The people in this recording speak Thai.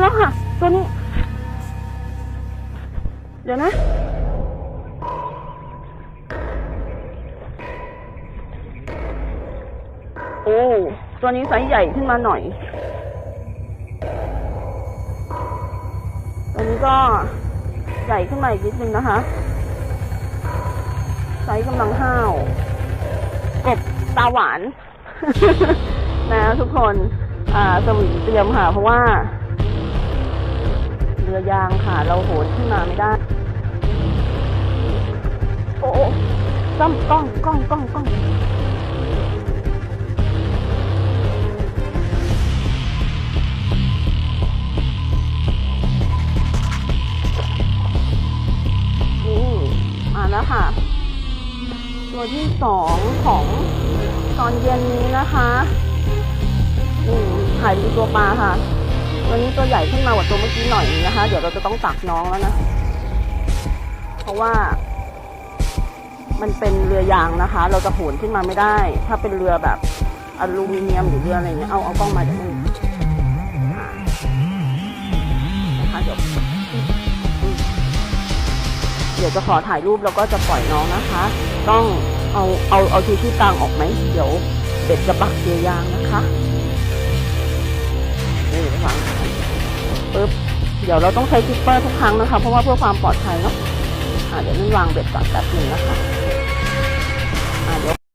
แล้วค่ะตัวนี้ เดี๋ยวนะ โอ้ ตัวนี้ไซส์ใหญ่ขึ้นมาหน่อย ตัวนี้ก็ใหญ่ขึ้นมาอีกนิดนึงนะคะ ไซส์กำลังห้าวกบตาหวาน นะทุกคน อ่าสวิเตรียมค่ะ เพราะว่า รือยางค่ะ เราโหนขึ้นมาไม่ได้โอ้โอ้กล้องกล้องกล้องกล้องกล้องนี่มาแล้วค่ะ ตัวที่สองของตอนเย็นนี้นะคะนี่ถ่ายดูตัวปลาค่ะ วันนี้ตัวใหญ่ขึ้นมากว่าตัวเมื่อกี้หน่อยนึงนะคะ เดี๋ยวเราจะต้องตักน้องแล้วนะ เพราะว่า มันเป็นเรือยางนะคะ เราจะโหนขึ้นมาไม่ได้ ถ้าเป็นเรือแบบอลูมิเนียมหรือเรืออะไรเงี้ย เอาเอากล้องมาเดี๋ยวนึงนะคะเดี๋ยวเดี๋ยวจะขอถ่ายรูปแล้วก็จะปล่อยน้องนะคะ ต้องเอาเอาเอาทีที่กลางออกไหม เดี๋ยวเบ็ดจะปักเรือยางนะคะ เดี๋ยวเราต้องใช้คิปเปอร์ทุกครั้งนะคะ เพราะว่าเพื่อความปลอดภัยเนาะะเดี๋ยวนี่วางเบ็ดก่อนแป๊บหนึงนะคะ